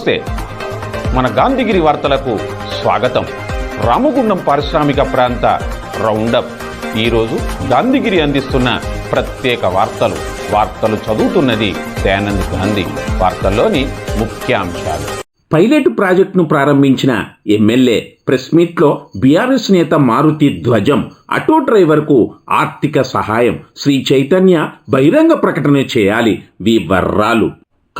నమస్తే. మన గాంధీగిరి వార్తలకు స్వాగతం. రామగుండం పారిశ్రామిక ప్రాంత రౌండప్. ఈరోజు గాంధీగిరి అందిస్తున్న ప్రత్యేక వార్తలు. వార్తలు చదువుతున్నది దయానంద్ గాంధీ. వార్తల్లోని ముఖ్యాంశాలు. పైలట్ ప్రాజెక్టును ప్రారంభించిన ఎమ్మెల్యే ప్రెస్ మీట్లో బీఆర్ఎస్ నేత మారుతి ధ్వజం ఆటో డ్రైవర్కు ఆర్థిక సహాయం శ్రీ చైతన్య బహిరంగ ప్రకటన చేయాలి వి వర్రాలు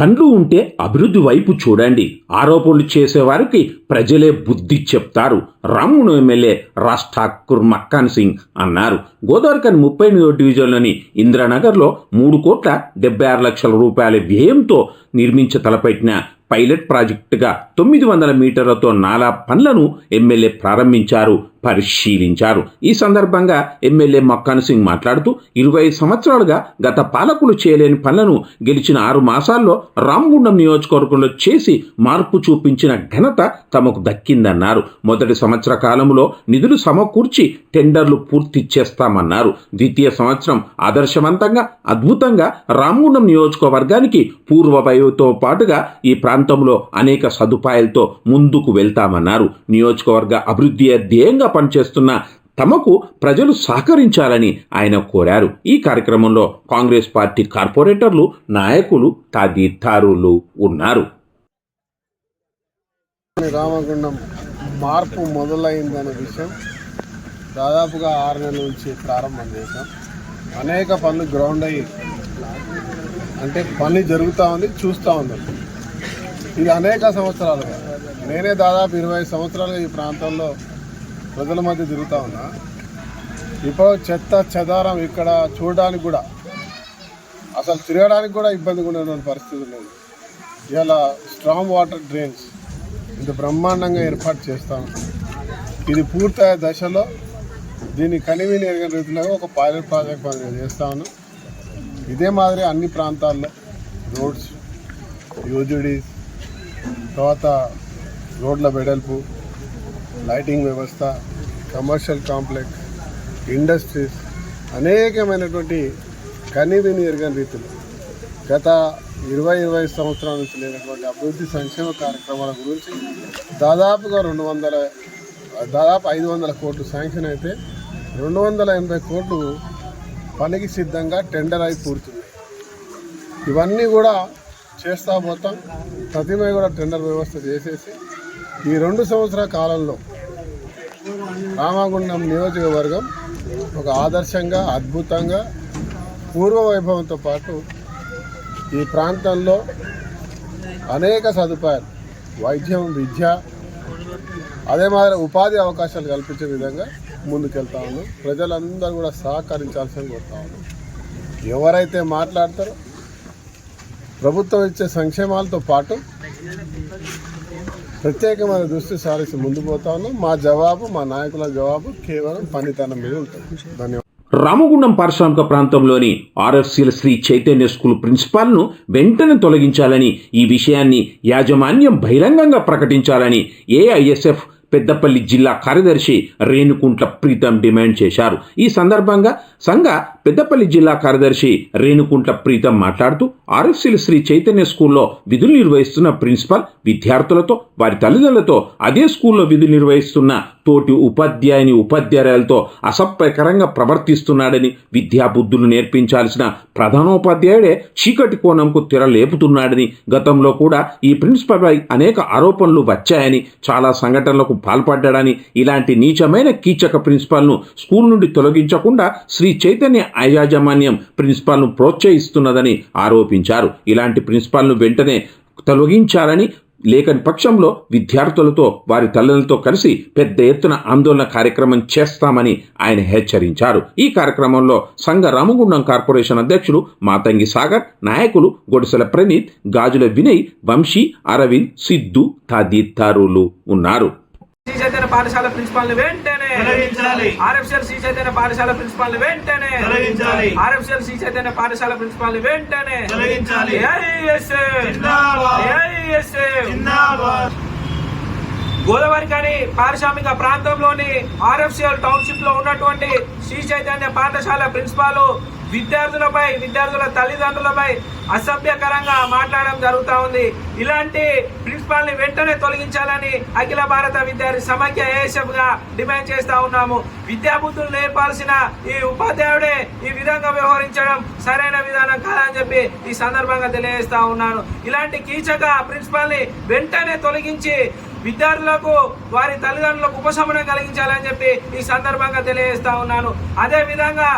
కండ్లు ఉంటే అభివృద్ధి వైపు చూడండి. ఆరోపణలు చేసేవారికి ప్రజలే బుద్ధి చెప్తారు. రామును ఎమ్మెల్యే రాజ్ ఠాకూర్ మక్కాన్ సింగ్ అన్నారు. గోదావరికని ముప్పై ఎనిమిదో డివిజన్లోని ఇందిరానగర్లో మూడు కోట్ల డెబ్బై ఆరు లక్షల రూపాయల వ్యయంతో నిర్మించ తలపెట్టిన పైలట్ ప్రాజెక్టుగా తొమ్మిది వందల మీటర్లతో నాలా పనులను ఎమ్మెల్యే ప్రారంభించారు. పరిశీలించారు. ఈ సందర్భంగా ఎమ్మెల్యే మక్కాన్ సింగ్ మాట్లాడుతూ ఇరవై సంవత్సరాలుగా గత పాలకులు చేయలేని పనులను గెలిచిన ఆరు మాసాల్లో రామగుండం నియోజకవర్గంలో చేసి మార్పు చూపించిన ఘనత తమకు దక్కిందన్నారు. మొదటి సంవత్సర కాలంలో నిధులు సమకూర్చి టెండర్లు పూర్తి చేస్తామన్నారు. ద్వితీయ సంవత్సరం ఆదర్శవంతంగా అద్భుతంగా రామగుండం నియోజకవర్గానికి పూర్వ పాటుగా ఈ ప్రాంతంలో అనేక సదుపాయాలతో ముందుకు వెళ్తామన్నారు. నియోజకవర్గ అభివృద్ధి ధ్యేయంగా పనిచేస్తున్న తమకు ప్రజలు సహకరించాలని ఆయన కోరారు. ఈ కార్యక్రమంలో కాంగ్రెస్ పార్టీ కార్పొరేటర్లు నాయకులు తదితరులు ఉన్నారు. రామగుండం మార్పు మొదలైందనే విషయం దాదాపుగా ఆరు నెలల నుంచి ప్రారంభం చేశాం. అనేక పనులు గ్రౌండ్ అయ్యి అంటే పని జరుగుతూ ఉంది చూస్తూ ఉన్నాం ఇది అనేక సంవత్సరాలుగా. నేనే దాదాపు ఇరవై సంవత్సరాలుగా ఈ ప్రాంతంలో ప్రజల మధ్య తిరుగుతూ ఉన్నా. ఇప్పుడు చెత్త చెదారం ఇక్కడ చూడడానికి కూడా అసలు తిరగడానికి కూడా ఇబ్బందిగా ఉన్నటువంటి పరిస్థితి లేదు ఇలా స్ట్రాంగ్ వాటర్ డ్రైన్స్ ఇంత బ్రహ్మాండంగా ఏర్పాటు చేస్తాం ఇది పూర్తయ్యే దశలో దీన్ని కనివిని ఎరగని రీతిలో ఒక పైలట్ ప్రాజెక్ట్ మనం చేస్తాను ఇదే మాదిరి అన్ని ప్రాంతాల్లో రోడ్స్ యూజుడీస్ తర్వాత రోడ్ల వెడల్పు లైటింగ్ వ్యవస్థ కమర్షియల్ కాంప్లెక్స్ ఇండస్ట్రీస్ అనేకమైనటువంటి కనీవిని ఎరగని రీతిలో. గత ఇరవై ఇరవై సంవత్సరాల నుంచి లేనటువంటి అభివృద్ధి సంక్షేమ కార్యక్రమాల గురించి దాదాపుగా రెండు వందల దాదాపు ఐదు వందల కోట్లు శాంక్షన్ అయితే రెండు వందల ఎనభై కోట్లు పనికి సిద్ధంగా టెండర్ అయి పూర్తుంది ఇవన్నీ కూడా చేస్తా పోతాం. ప్రతిమే కూడా టెండర్ వ్యవస్థ చేసేసి ఈ రెండు సంవత్సరాల కాలంలో రామగుండం నియోజకవర్గం ఒక ఆదర్శంగా అద్భుతంగా పూర్వ వైభవంతో పాటు ఈ ప్రాంతంలో అనేక సదుపాయాలు వైద్యం విద్య అదే మాదిరి ఉపాధి అవకాశాలు కల్పించే విధంగా ముందుకెళ్తా ఉన్నాం. ప్రజలందరూ కూడా సహకరించాల్సిన కోరుతా ఉన్నాం. ఎవరైతే మాట్లాడతారో ప్రభుత్వం ఇచ్చే సంక్షేమాలతో పాటు ప్రత్యేకమైన దృష్టి సారిసి ముందు పోతా ఉన్నాం. మా జవాబు మా నాయకుల జవాబు కేవలం పనితనం మీద ఉంటుంది. ధన్యవాదాలు. రామగుండం పారిశ్రామిక ప్రాంతంలోని ఆర్ఎఫ్సీల శ్రీ చైతన్య స్కూల్ ప్రిన్సిపాల్ను వెంటనే తొలగించాలని ఈ విషయాన్ని యాజమాన్యం బహిరంగంగా ప్రకటించాలని ఏఐఎస్ఎఫ్ పెద్దపల్లి జిల్లా కార్యదర్శి రేణుకుంట్ల ప్రీతం డిమాండ్ చేశారు. ఈ సందర్భంగా సంఘ పెద్దపల్లి జిల్లా కార్యదర్శి రేణుకుంట్ల ప్రీతం మాట్లాడుతూ ఆర్ఎఫ్సిల శ్రీ చైతన్య స్కూల్లో విధులు నిర్వహిస్తున్న ప్రిన్సిపాల్ విద్యార్థులతో వారి తల్లిదండ్రులతో అదే స్కూల్లో విధులు నిర్వహిస్తున్న తోటి ఉపాధ్యాయుని ఉపాధ్యాయులతో అసభ్యకరంగా ప్రవర్తిస్తున్నాడని విద్యాబుద్ధులు నేర్పించాల్సిన ప్రధానోపాధ్యాయుడే చీకటి కోణంకు తెరలేపుతున్నాడని గతంలో కూడా ఈ ప్రిన్సిపల్పై అనేక ఆరోపణలు వచ్చాయని చాలా సంఘటనలకు పాల్పడ్డాడని ఇలాంటి నీచమైన కీచక ప్రిన్సిపాల్ను స్కూల్ నుండి తొలగించకుండా శ్రీ చైతన్య యాజమాన్యం ప్రిన్సిపాల్ను ప్రోత్సహిస్తున్నదని ఆరోపించారు. ఇలాంటి ప్రిన్సిపాల్ను వెంటనే తొలగించాలని లేకని పక్షంలో విద్యార్థులతో వారి తల్లులతో కలిసి పెద్ద ఎత్తున ఆందోళన కార్యక్రమం చేస్తామని ఆయన హెచ్చరించారు. ఈ కార్యక్రమంలో సంఘ రామగుండం కార్పొరేషన్ అధ్యక్షుడు మాతంగి సాగర్ నాయకులు గొడిసెల ప్రణీత్ గాజుల వినయ్ వంశీ అరవింద్ సిద్ధు తదితరులు ఉన్నారు. శ్రీ చైతన్య పాఠశాల ప్రిన్సిపాల్ని వెంటనే. ఆర్ఎఫ్సిఎల్ శ్రీ చైతన్య పాఠశాల ప్రిన్సిపాల్ని వెంటనే. ఆర్ఎఫ్సిఎల్ శ్రీ చైతన్య పాఠశాల ప్రిన్సిపాల్ని వెంటనే గోదావరి కానీ పారిశ్రామిక ప్రాంతంలోని ఆర్ఎఫ్సిఎల్ టౌన్షిప్లో ఉన్నటువంటి శ్రీ చైతన్య పాఠశాల ప్రిన్సిపాల్ విద్యార్థులపై విద్యార్థుల తల్లిదండ్రులపై అసభ్యకరంగా మాట్లాడడం జరుగుతూ ఉంది. ఇలాంటి ప్రిన్సిపాల్ని వెంటనే తొలగించాలని అఖిల భారత విద్యార్థి సమాఖ్య ఏఎస్ఎఫ్గా డిమాండ్ చేస్తా ఉన్నాము. విద్యాబుద్ధులు నేర్పాల్సిన ఈ ఉపాధ్యాయుడే ఈ విధంగా వ్యవహరించడం సరైన విధానం కాదని చెప్పి ఈ సందర్భంగా తెలియజేస్తా ఉన్నాను. ఇలాంటి కీచక ప్రిన్సిపాల్ని వెంటనే తొలగించి విద్యార్థులకు వారి తల్లిదండ్రులకు ఉపశమనం కలిగించాలని చెప్పి ఈ సందర్భంగా తెలియజేస్తా ఉన్నాను. అదే విధంగా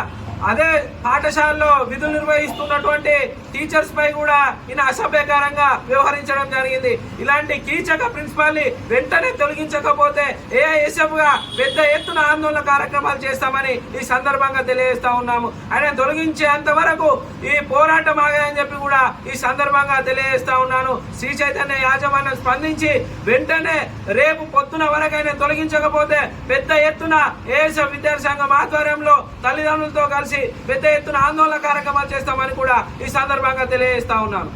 అదే పాఠశాలలో విధులు నిర్వహిస్తున్నటువంటి టీచర్స్ పై కూడా ఈయన అసభ్యకరంగా వ్యవహరించడం జరిగింది. ఇలాంటి కీచక ప్రిన్సిపాల్ని వెంటనే తొలగించకపోతే ఏఐఎస్ఎఫ్గా పెద్ద ఎత్తున ఆందోళన కార్యక్రమాలు చేస్తామని ఈ సందర్భంగా తెలియజేస్తా ఉన్నాము. ఆయన తొలగించేంత వరకు ఈ పోరాటం ఆగాయని చెప్పి కూడా ఈ సందర్భంగా తెలియజేస్తా ఉన్నాను. శ్రీ చైతన్య యాజమాన్యం స్పందించి వెంటనే రేపు పొద్దున వరకైనా తొలగించకపోతే పెద్ద ఎత్తున ఏఎస్ఎఫ్ విద్యార్థి సంఘం ఆధ్వర్యంలో తల్లిదండ్రులతో కలిసి పెద్ద ఎత్తున ఆందోళన కార్యక్రమాలు చేస్తామని కూడా ఈ సందర్భంగా తెలియజేస్తా ఉన్నాను.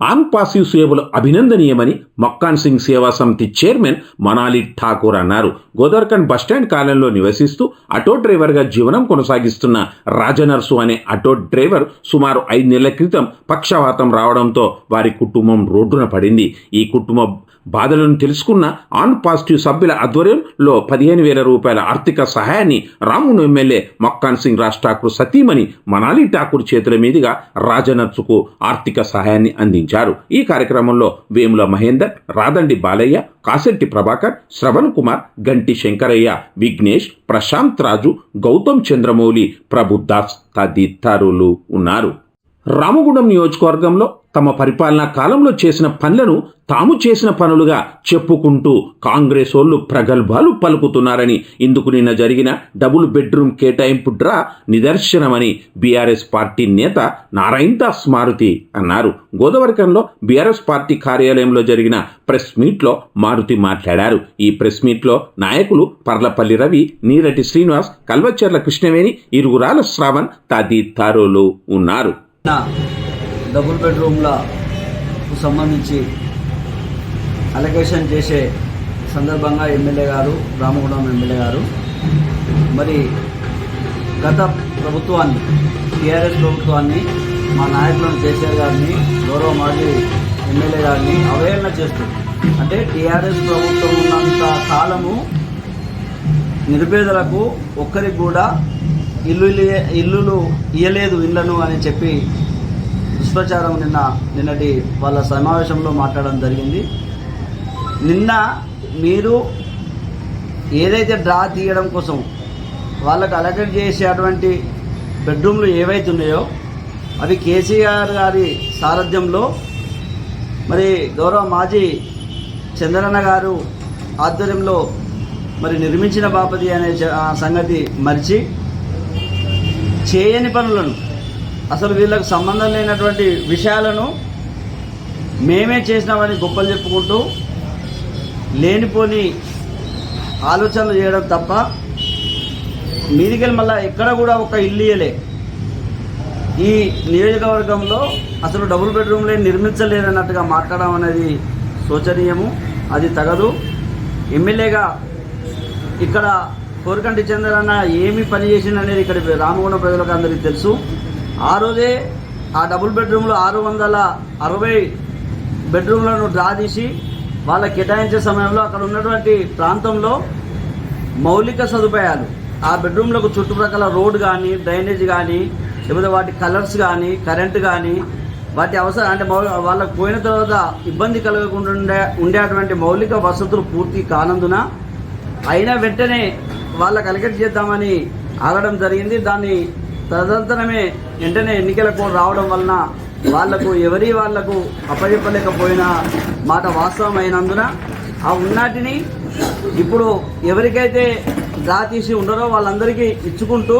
ఆన్ పాసివ్ సేవలు అభినందనీయమని మక్కాన్ సింగ్ సేవా సమితి చైర్మన్ మనాలి ఠాకూర్ అన్నారు గోదర్కన్ బస్టాండ్ కాలంలో నివసిస్తూ ఆటో డ్రైవర్గా జీవనం కొనసాగిస్తున్న రాజనర్సు అనే ఆటో డ్రైవర్ సుమారు ఐదు నెలల క్రితం పక్షవాతం రావడంతో వారి కుటుంబం రోడ్డున పడింది ఈ కుటుంబ బాధలను తెలుసుకున్న ఆన్ పాజిటివ్ సభ్యుల ఆధ్వర్యంలో పదిహేను వేల రూపాయల ఆర్థిక సహాయాన్ని రామును ఎమ్మెల్యే మక్కాన్ సింగ్ రాజ్ ఠాకూర్ సతీమణి మనాలి ఠాకూర్ చేతుల మీదుగా రాజనర్సుకు ఆర్థిక సహాయాన్ని అందించారు ఈ కార్యక్రమంలో వేముల మహేందర్ రాదండి బాలయ్య కాసెట్టి ప్రభాకర్ శ్రవణ్ కుమార్ గంటి శంకరయ్య విఘ్నేష్ ప్రశాంత్ రాజు గౌతమ్ చంద్రమౌళి ప్రభుదాస్ తదితరులు ఉన్నారు. రామగుండం నియోజకవర్గంలో తమ పరిపాలనా కాలంలో చేసిన పనులను తాము చేసిన పనులుగా చెప్పుకుంటూ కాంగ్రెస్ వాళ్ళు ప్రగల్భాలు పలుకుతున్నారని ఇందుకు నిన్న జరిగిన డబుల్ బెడ్రూమ్ కేటాయింపు డ్రా నిదర్శనమని బీఆర్ఎస్ పార్టీ నేత నారాయణ దాస్ మారుతి అన్నారు. గోదావరికంలో బీఆర్ఎస్ పార్టీ కార్యాలయంలో జరిగిన ప్రెస్ మీట్లో మారుతి మాట్లాడారు. ఈ ప్రెస్ మీట్లో నాయకులు పర్లపల్లి రవి నీరటి శ్రీనివాస్ కల్వచర్ల కృష్ణవేణి ఇరుగురాల శ్రావణ్ తదితరులు ఉన్నారు. డబుల్ బెడ్రూమ్లకు సంబంధించి అలొకేషన్ చేసే సందర్భంగా ఎమ్మెల్యే గారు రామగుండం ఎమ్మెల్యే గారు. మరి గత ప్రభుత్వాన్ని టీఆర్ఎస్ ప్రభుత్వాన్ని మా నాయకులను కేసీఆర్ గారిని గౌరవ మాజీ ఎమ్మెల్యే గారిని అవహేళన చేస్తుంది అంటే టీఆర్ఎస్ ప్రభుత్వం ఉన్నంత కాలము నిరుపేదలకు ఒక్కరికి కూడా ఇల్లు ఇల్లు- ఇల్లులు ఇయ్యలేదు ఇళ్ళను అని చెప్పి దుష్ప్రచారం నిన్న నిన్నటి వాళ్ళ సమావేశంలో మాట్లాడడం జరిగింది. నిన్న మీరు ఏదైతే డ్రా తీయడం కోసం వాళ్ళకు అలకెట్ చేసేటువంటి బెడ్రూమ్లు ఏవైతే ఉన్నాయో అవి కేసీఆర్ గారి సారథ్యంలో మరి గౌరవ మాజీ చంద్రన్న గారు ఆధ్వర్యంలో మరి నిర్మించిన బాపతి అనే ఆ సంగతి మరిచి చేయని పనులను అసలు వీళ్ళకు సంబంధం లేనటువంటి విషయాలను మేమే చేసినామని గొప్పలు చెప్పుకుంటూ లేనిపోని ఆలోచనలు చేయడం తప్ప మీదికెళ్ళి మళ్ళీ ఎక్కడ కూడా ఒక ఇల్లు ఇయ్యలే. ఈ నియోజకవర్గంలో అసలు డబుల్ బెడ్రూమ్లే నిర్మించలేదన్నట్టుగా మాట్లాడడం అనేది శోచనీయము అది తగదు. ఎమ్మెల్యేగా ఇక్కడ కోరికంటి చంద్రన్న ఏమి పని చేసిందనేది ఇక్కడ రామగుండ ప్రజలకు అందరికీ తెలుసు. ఆ రోజే ఆ డబుల్ బెడ్రూమ్లో ఆరు వందల అరవై బెడ్రూమ్లను డ్రా తీసి వాళ్ళకి కేటాయించే సమయంలో అక్కడ ఉన్నటువంటి ప్రాంతంలో మౌలిక సదుపాయాలు ఆ బెడ్రూమ్లకు చుట్టుప్రక్కల రోడ్ కానీ డ్రైనేజ్ కానీ లేకపోతే వాటి కలర్స్ కానీ కరెంట్ కానీ వాటి అవసరం అంటే మౌ వాళ్ళకు పోయిన తర్వాత ఇబ్బంది కలగకుండా ఉండే ఉండేటువంటి మౌలిక వసతులు పూర్తి కానందున అయినా వెంటనే వాళ్ళకి అలకెట్ చేద్దామని ఆగడం జరిగింది. దాన్ని తదనంతరమే వెంటనే ఎన్నికల కోడ్ రావడం వలన వాళ్ళకు ఎవరి వాళ్ళకు అప్పచెప్పలేకపోయిన మాట వాస్తవం అయినందున ఆ ఉన్నాటిని ఇప్పుడు ఎవరికైతే డ్రా తీసి ఉండరో వాళ్ళందరికీ ఇచ్చుకుంటూ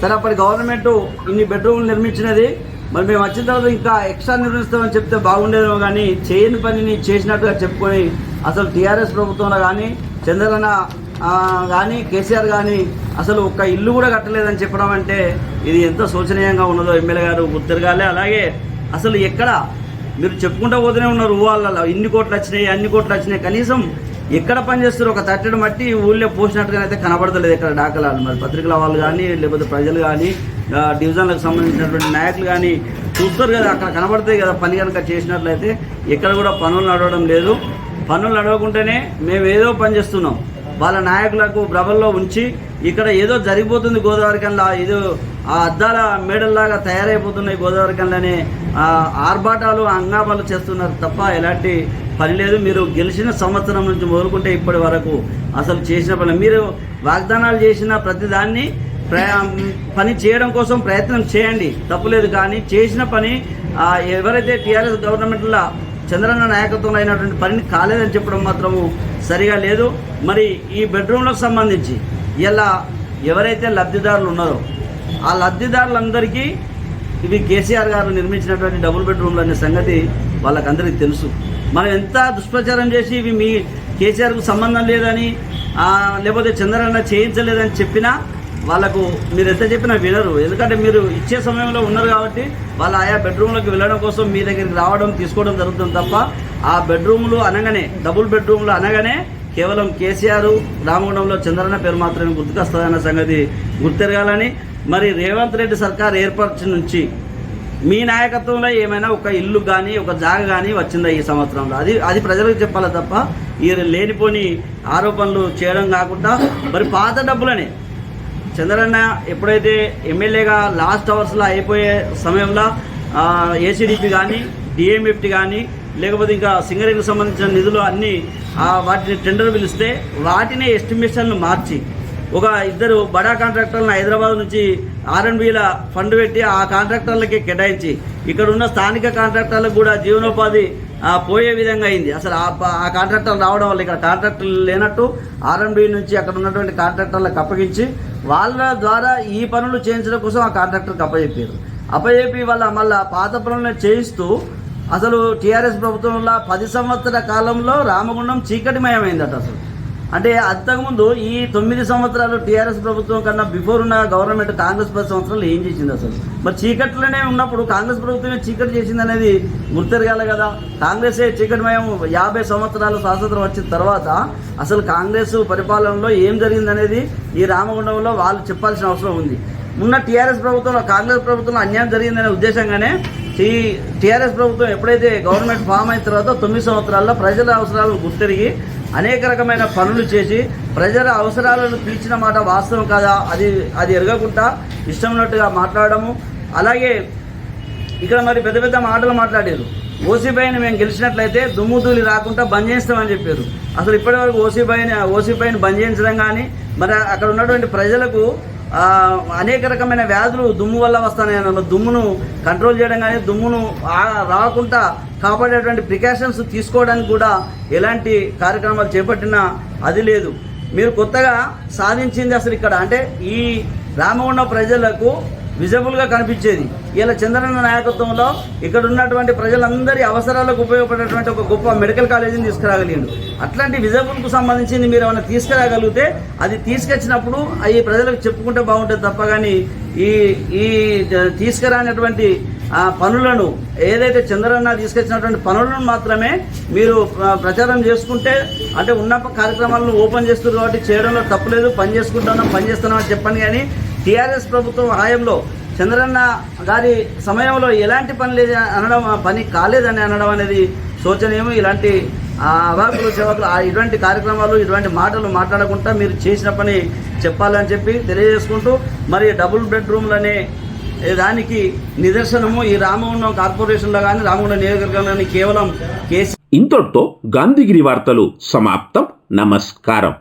సరే అప్పటి గవర్నమెంట్ ఇన్ని బెడ్రూమ్లు నిర్మించినది మరి మేము వచ్చిన తర్వాత ఇంకా ఎక్స్ట్రా నిర్మిస్తామని చెప్తే బాగుండేదేమో కానీ చేయని పనిని చేసినట్టుగా చెప్పుకొని అసలు టీఆర్ఎస్ ప్రభుత్వంలో కానీ చంద్రన్న కానీ కేసీఆర్ కానీ అసలు ఒక్క ఇల్లు కూడా కట్టలేదని చెప్పడం అంటే ఇది ఎంత శోచనీయంగా ఉన్నదో ఎమ్మెల్యే గారు గుర్తిరగాలి అలాగే అసలు ఎక్కడ మీరు చెప్పుకుంటూ పోతూనే ఉన్నారు ఊళ్ళలో ఇన్ని కోట్లు వచ్చినాయి అన్ని కోట్లు వచ్చినాయి. కనీసం ఎక్కడ పనిచేస్తారు ఒక తట్టెడు మట్టి ఊళ్ళో పోసినట్టుగా అయితే కనబడతలేదు ఇక్కడ డాకలాలు. మరి పత్రికల వాళ్ళు కానీ లేకపోతే ప్రజలు కానీ డివిజన్లకు సంబంధించినటువంటి నాయకులు కానీ చూస్తారు కదా అక్కడ కనబడతాయి కదా పని కనుక చేసినట్లయితే ఎక్కడ కూడా పనులు నడవడం లేదు. పనులు నడవకుంటేనే మేము ఏదో పని చేస్తున్నాం. వాళ్ళ నాయకులకు ప్రభల్లో ఉంచి ఇక్కడ ఏదో జరిగిపోతుంది గోదావరి కల్లా ఏదో ఆ అద్దాల మేడల్లాగా తయారైపోతున్నాయి గోదావరి కల్లానే ఆర్భాటాలు అంగామాలు చేస్తున్నారు తప్ప ఎలాంటి పని లేదు. మీరు గెలిచిన సంవత్సరం నుంచి మొదలుకుంటే ఇప్పటి వరకు అసలు చేసిన పని మీరు వాగ్దానాలు చేసిన ప్రతిదాన్ని పని చేయడం కోసం ప్రయత్నం చేయండి. తప్పులేదు కానీ చేసిన పని ఎవరైతే టీఆర్ఎస్ గవర్నమెంట్లో చంద్రన్న నాయకత్వంలో అయినటువంటి పనిని కాలేదని చెప్పడం మాత్రము సరిగా లేదు. మరి ఈ బెడ్రూమ్లకు సంబంధించి ఇలా ఎవరైతే లబ్ధిదారులు ఉన్నారో ఆ లబ్ధిదారులందరికీ ఇవి కేసీఆర్ గారు నిర్మించినటువంటి డబుల్ బెడ్రూమ్లు అనే సంగతి వాళ్ళకందరికీ తెలుసు. మనం ఎంత దుష్ప్రచారం చేసి ఇవి మీ కేసీఆర్కు సంబంధం లేదని లేకపోతే చంద్రన్న చేయించలేదని చెప్పినా వాళ్ళకు మీరు ఎంత చెప్పినా వినరు. ఎందుకంటే మీరు ఇచ్చే సమయంలో ఉన్నారు కాబట్టి వాళ్ళు ఆయా బెడ్రూమ్లోకి వెళ్ళడం కోసం మీ దగ్గరికి రావడం తీసుకోవడం జరుగుతుంది తప్ప ఆ బెడ్రూమ్లు అనగానే డబుల్ బెడ్రూమ్లు అనగానే కేవలం కేసీఆర్ రామగుండంలో చంద్రన్న పేరు మాత్రమే గుర్తుకొస్తుందన్న సంగతి గుర్తెరగాలని మరి రేవంత్ రెడ్డి సర్కార్ ఏర్పరచు నుంచి మీ నాయకత్వంలో ఏమైనా ఒక ఇల్లు కానీ ఒక జాగ కానీ వచ్చిందా ఈ సంవత్సరంలో? అది అది ప్రజలకు చెప్పాలి తప్ప? ఈ లేనిపోని ఆరోపణలు చేయడం కాకుండా మరి పాత డబ్బులనే చంద్రన్న ఎప్పుడైతే ఎమ్మెల్యేగా లాస్ట్ అవర్స్లో అయిపోయే సమయంలో ఏసీడీపీ కానీ డిఎంఎఫ్టీ కానీ లేకపోతే ఇంకా సింగరేణికి సంబంధించిన నిధులు అన్నీ వాటిని టెండర్ పిలిస్తే వాటిని ఎస్టిమేషన్లు మార్చి ఒక ఇద్దరు బడా కాంట్రాక్టర్లను హైదరాబాద్ నుంచి ఆర్ఎన్బిల ఫండ్ పెట్టి ఆ కాంట్రాక్టర్లకి కేటాయించి ఇక్కడ ఉన్న స్థానిక కాంట్రాక్టర్లకు కూడా జీవనోపాధి పోయే విధంగా అయింది. అసలు ఆ ఆ కాంట్రాక్టర్లు రావడం వల్ల ఇక్కడ కాంట్రాక్టర్లు లేనట్టు ఆర్ఎన్బి నుంచి అక్కడ ఉన్నటువంటి కాంట్రాక్టర్లకు అప్పగించి వాళ్ళ ద్వారా ఈ పనులు చేయించడం కోసం ఆ కాంట్రాక్టర్కి అప్పచెప్పారు అప్పచెప్పి వాళ్ళ మళ్ళీ పాత పనులను చేయిస్తూ అసలు టీఆర్ఎస్ ప్రభుత్వంలో పది సంవత్సరాల కాలంలో రామగుండం చీకటిమయమైందట అసలు. అంటే అంతకుముందు ఈ తొమ్మిది సంవత్సరాలు టీఆర్ఎస్ ప్రభుత్వం కన్నా బిఫోర్ ఉన్న గవర్నమెంట్ కాంగ్రెస్ పది సంవత్సరాలు ఏం చేసింది అసలు? మరి చీకట్లోనే ఉన్నప్పుడు కాంగ్రెస్ ప్రభుత్వమే చీకటి చేసింది అనేది గుర్తెరగాలి కదా. కాంగ్రెసే చీకటిమయం యాభై సంవత్సరాలు స్వాతంత్రం వచ్చిన తర్వాత అసలు కాంగ్రెస్ పరిపాలనలో ఏం జరిగిందనేది ఈ రామగుండంలో వాళ్ళు చెప్పాల్సిన అవసరం ఉంది. ఉన్న టీఆర్ఎస్ ప్రభుత్వంలో కాంగ్రెస్ ప్రభుత్వంలో అన్యాయం జరిగిందనే ఉద్దేశంగానే ఈ టీఆర్ఎస్ ప్రభుత్వం ఎప్పుడైతే గవర్నమెంట్ ఫామ్ అయిన తర్వాత తొమ్మిది సంవత్సరాల్లో ప్రజల అవసరాలు గుర్తెరిగి అనేక రకమైన పనులు చేసి ప్రజల అవసరాలను తీర్చిన మాట వాస్తవం కాదా? అది అది ఎరగకుండా ఇష్టం ఉన్నట్టుగా మాట్లాడము అలాగే ఇక్కడ మరి పెద్ద పెద్ద మాటలు మాట్లాడారు. ఓసీబైని మేము గెలిచినట్లయితే దుమ్ము తూలి రాకుండా బంద్ చేస్తామని చెప్పారు. అసలు ఇప్పటివరకు ఓసీబైని ఓసీబైని బంద్ చేయించడం కానీ మరి అక్కడ ఉన్నటువంటి ప్రజలకు అనేక రకమైన వ్యాధులు దుమ్ము వల్ల వస్తాయి దుమ్మును కంట్రోల్ చేయడం కానీ దుమ్మును రాకుండా కాపాడేటువంటి ప్రికాషన్స్ తీసుకోవడానికి కూడా ఎలాంటి కార్యక్రమాలు చేపట్టినా అది లేదు. మీరు కొత్తగా సాధించింది అసలు ఇక్కడ అంటే ఈ రామగుండం ప్రజలకు విజబుల్గా కనిపించేది. ఇలా చంద్రన్న నాయకత్వంలో ఇక్కడ ఉన్నటువంటి ప్రజలందరి అవసరాలకు ఉపయోగపడేటువంటి ఒక గొప్ప మెడికల్ కాలేజీని తీసుకురాగలిగిండు. అట్లాంటి విజబుల్కు సంబంధించింది మీరు ఏమైనా తీసుకురాగలిగితే అది తీసుకొచ్చినప్పుడు అవి ప్రజలకు చెప్పుకుంటే బాగుంటుంది తప్ప కానీ ఈ ఈ తీసుకురానటువంటి ఆ పనులను ఏదైతే చంద్రన్న తీసుకొచ్చినటువంటి పనులను మాత్రమే మీరు ప్రచారం చేసుకుంటే అంటే ఉన్న కార్యక్రమాలను ఓపెన్ చేస్తున్నారు కాబట్టి చేయడంలో తప్పులేదు పని చేసుకుంటున్నాం పని చేస్తున్నాం అని చెప్పండి కానీ టీఆర్ఎస్ ప్రభుత్వం హయాంలో చంద్రన్న గారి సమయంలో ఎలాంటి పని లేదు అనడం పని కాలేదని అనడం అనేది శోచనీయం ఇలాంటి ఆ, అవాకులు చెవాకులు ఆ ఇటువంటి కార్యక్రమాలు ఇటువంటి మాటలు మాట్లాడకుండా మీరు చేసిన పని చెప్పాలని చెప్పి తెలియజేసుకుంటూ మరి డబుల్ బెడ్రూమ్లనే దానికి నిదర్శనము. ఈ రామగుండం కార్పొరేషన్లో కానీ రామగుండం నియోజకవర్గంలో కానీ కేవలం కేసీ ఇంతటితో గాంధీగిరి వార్తలు సమాప్తం. నమస్కారం.